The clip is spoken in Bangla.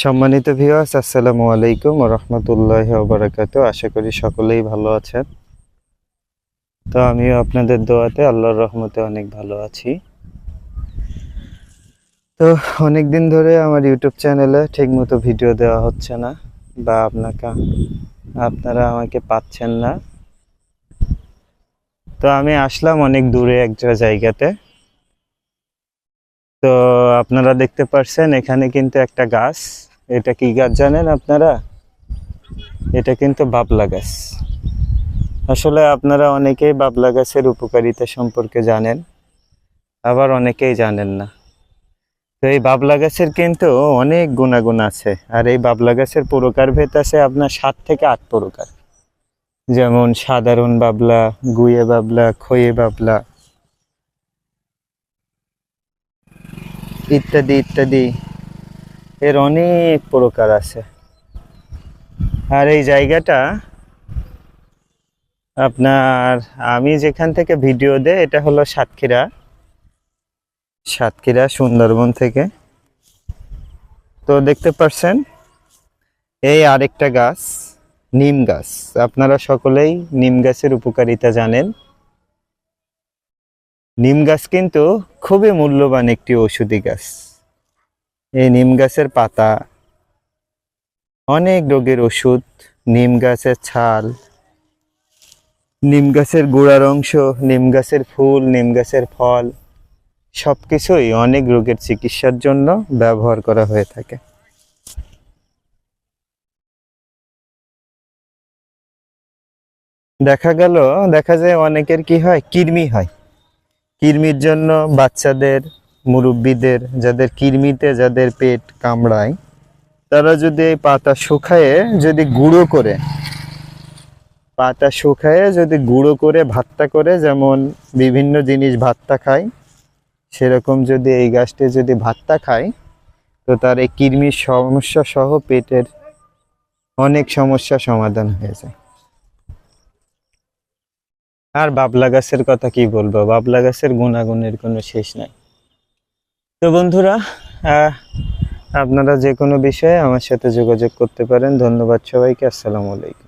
সম্মানিত ভিউয়ার্স আসসালামু আলাইকুম রহমতুল্লাহ বারাকাতু। আশা করি সকলেই ভালো আছেন। তো আমিও আপনাদের দোয়াতে আল্লাহর রহমতে অনেক ভালো আছি। তো অনেক দিন ধরে আমার ইউটিউব চ্যানেলে ঠিকমতো ভিডিও দেওয়া হচ্ছে না বা আপনাকে, আপনারা আমাকে পাচ্ছেন না। তো আমি আসলাম অনেক দূরে একটা জায়গাতে। তো আপনারা দেখতে পারছেন, এখানে কিন্তু একটা গাছ। এটা কি গাছ জানেন আপনারা? এটা কিন্তু বাবলা গাছ। আসলে আপনারা অনেকেই বাবলা গাছের উপকারিতা সম্পর্কে জানেন, আবার অনেকেই জানেন না। তো এই বাবলা গাছের কিন্তু অনেক গুণাগুণ আছে, আর এই বাবলা গাছের প্রকার ভেদ আছে আপনার সাত থেকে আট প্রকার। যেমন সাধারণ বাবলা, গুয়ে বাবলা, খয়ে বাবলা ইত্যাদি ইত্যাদি। এর অনেক প্রকার আছে। আর এই জায়গাটা আপনার, আমি যেখান থেকে ভিডিও দেই, এটা হলো সাতক্ষীরা। সাতক্ষীরা সুন্দরবন থেকে। তো দেখতে পাচ্ছেন এই আরেকটা গাছ, নিম গাছ। আপনারা সকলেই নিম গাছের উপকারিতা জানেন। নিম গাছ কিন্তু খুবই মূল্যবান একটি ঔষধি গাছ। এই নিম গাছের পাতা, অনেক রোগের ওষুধ, নিম গাছের ছাল, নিম গাছের গোড়ার অংশ, নিম গাছের ফুল, নিম গাছের ফল সব কিছুই অনেক রোগের চিকিৎসার জন্য ব্যবহার করা হয়ে থাকে। দেখা গেল, দেখা যায় অনেকের কি হয় কৃমি হয়। কৃমির জন্য বাচ্চাদের, মুরব্বীদের, যাদের কৃমিতে যাদের পেট কামড়ায়, তারা যদি এই পাতা শুকায়ে যদি গুঁড়ো করে, পাতা শুকায়ে যদি গুঁড়ো করে, ভাতটা করে, যেমন বিভিন্ন জিনিস ভাতটা খায়, সেরকম যদি এই গাছটি যদি ভাতটা খায়, তো তার এই কৃমির সমস্যা সহ পেটের অনেক সমস্যা সমাধান হয়ে যায়। আর বাবলা গাছের কথা কি বলব? বাবলা গাছের গুণাগুণের কোনো শেষ নাই। তো বন্ধুরা আপনারা যে কোনো বিষয়ে আমার সাথে যোগাযোগ করতে পারেন। ধন্যবাদ সবাইকে। আসসালামু আলাইকুম।